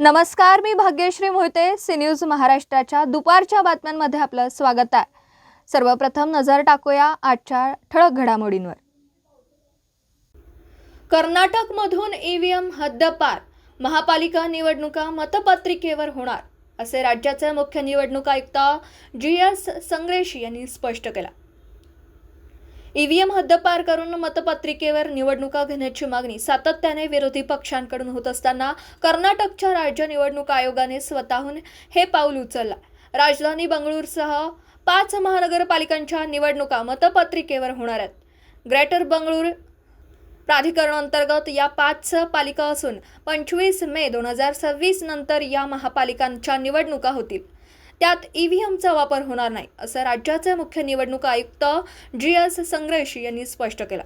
नमस्कार मी Bhagyashree Mohite C news महाराष्ट्राच्या दुपारच्या बातम्यांमध्ये आपलं स्वागत आहे. सर्वप्रथम नजर टाकूया आजच्या ठळक घडामोडींवर. कर्नाटकमधून ईव्हीएम हद्दपार महापालिका निवडणुका मतपत्रिकेवर होणार असे राज्याचे मुख्य निवडणूक आयुक्त जी एस संग्रेशी यांनी स्पष्ट केलं. ईव्हीएम हद्दपार करून मतपत्रिकेवर निवडणुका घेण्याची मागणी सातत्याने विरोधी पक्षांकडून होत असताना कर्नाटकच्या राज्य निवडणूक आयोगाने स्वतःहून हे पाऊल उचललं. राजधानी बंगळूरसह पाच महानगरपालिकांच्या निवडणुका मतपत्रिकेवर होणार आहेत. ग्रेटर बंगळूर प्राधिकरणांतर्गत या पाच पालिका असून पंचवीस मे दोन हजार सव्वीस नंतर या महापालिकांच्या निवडणुका होतील. त्यात ईव्हीएमचा वापर होणार नाही असं राज्याचे मुख्य निवडणूक आयुक्त जी एस संग्रेशी यांनी स्पष्ट केलं.